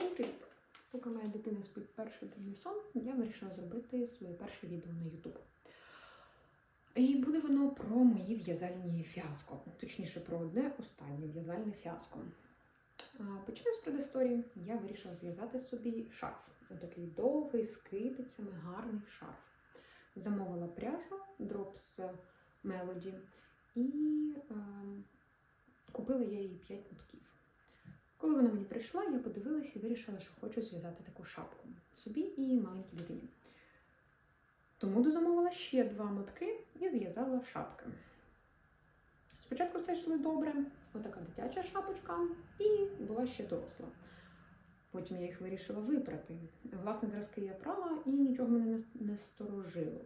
Всім привіт! Поки моя дитина спить перший денний сон, я вирішила зробити своє перше відео на YouTube. І буде воно про мої в'язальні фіаско, точніше про одне останнє в'язальне фіаско. Почнемо з предісторії. Я вирішила зв'язати собі шарф. Отакий довгий, з китицями, гарний шарф. Замовила пряжу Drops Melody і е, купила я її 5 нитків. Коли вона мені прийшла, я подивилася і вирішила, що хочу зв'язати таку шапку собі і маленькій дитині. Тому дозамовила ще два мотки і зв'язала шапки. Спочатку все йшло добре, отака дитяча шапочка, і була ще доросла. Потім я їх вирішила випрати. Власне, зразки я прала і нічого мене не- сторожило.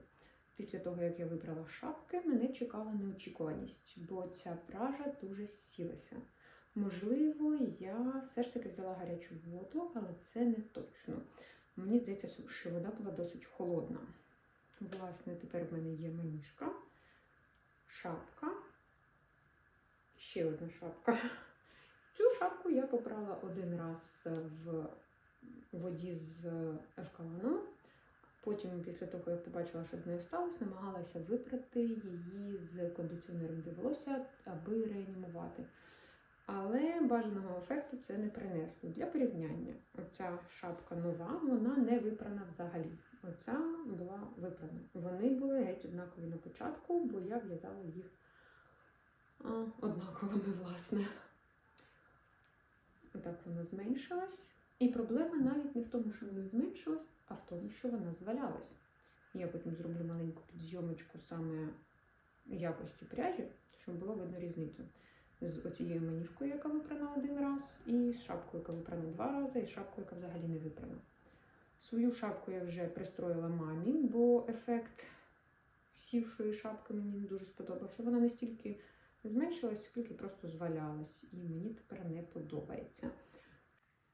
Після того, як я вибрала шапки, мене чекала неочікуваність, бо ця пража дуже сілася. Можливо, я все ж таки взяла гарячу воду, але це не точно. Мені здається, що вода була досить холодна. Власне, тепер в мене є маніжка, шапка, ще одна шапка. Цю шапку я попрала один раз в воді з евкаланом. Потім, після того, як побачила, що з нею сталося, намагалася випрати її з кондиціонером для волосся, аби реанімувати. Але бажаного ефекту це не принесло. Для порівняння, оця шапка нова, вона не випрана взагалі. Оця була випрана. Вони були геть однакові на початку, бо я в'язала їх однаковими, власне. Отак вона зменшилась. І проблема навіть не в тому, що вона зменшилась, а в тому, що вона звалялась. Я потім зроблю маленьку підзйомочку саме якості пряжі, щоб було видно різницю з оцією маніжкою, яка випрана один раз, і з шапкою, яка випрана два рази, і шапкою, яка взагалі не випрана. Свою шапку я вже пристроїла мамі, бо ефект сівшої шапки мені не дуже сподобався. Вона не стільки зменшилась, скільки просто звалялась, і мені тепер не подобається.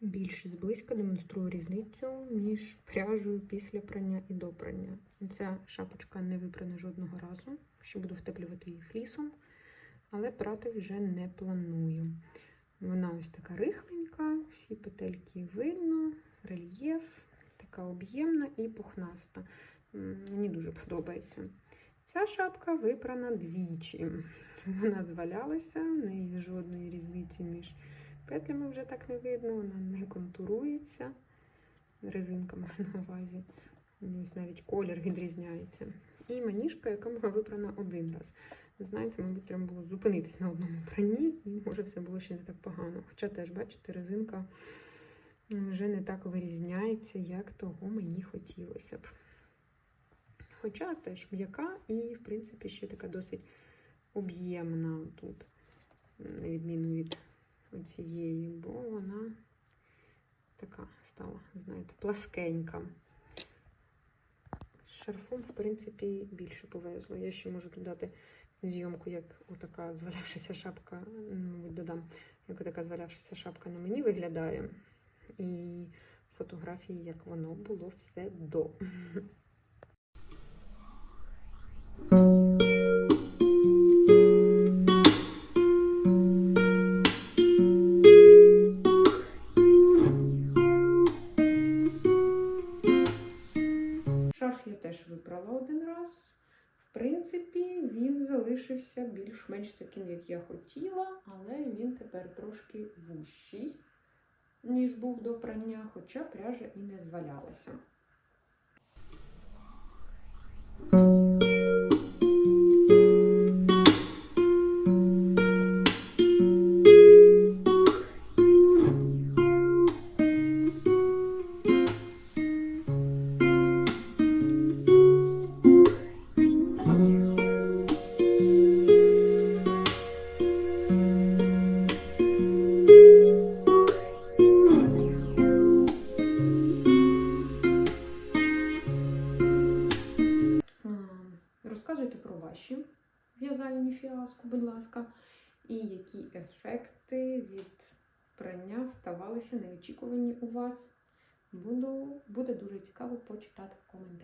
Більше зблизька демонструю різницю між пряжею після прання і до прання. Ця шапочка не випрана жодного разу, ще буду втеплювати її флісом але прати вже не планую. Вона ось така рихленька, всі петельки видно, рельєф, така об'ємна і пухнаста. Мені дуже подобається. Ця шапка випрана двічі. Вона звалялася, в неї жодної різниці між петлями вже так не видно, вона не контурується. Резинка маю на увазі. Ось навіть колір відрізняється. І маніжка, яка була випрана один раз. Знаєте, мабуть, треба було зупинитись на одному пранні, і може все було ще не так погано. Хоча теж, бачите, резинка вже не так вирізняється, як того мені хотілося б. Хоча теж м'яка і, в принципі, ще така досить об'ємна тут, на відміну від цієї, бо вона така стала, знаєте, пласкенька. Шарфом, в принципі, більше повезло. Я ще можу додати зйомку, як отака звалявшася шапка, мабуть, додам, як отака звалявшася шапка на мені виглядає. І фотографії, як воно було все до. Шарф я теж вибрала один. Принципі, він залишився більш-менш таким, як я хотіла, але він тепер трошки вущий, ніж був до прання, хоча пряжа і не звалялася. В'язальні фіаско, будь ласка, і які ефекти від прання ставалися неочікувані у вас. Буду, буде дуже цікаво почитати в коментарях.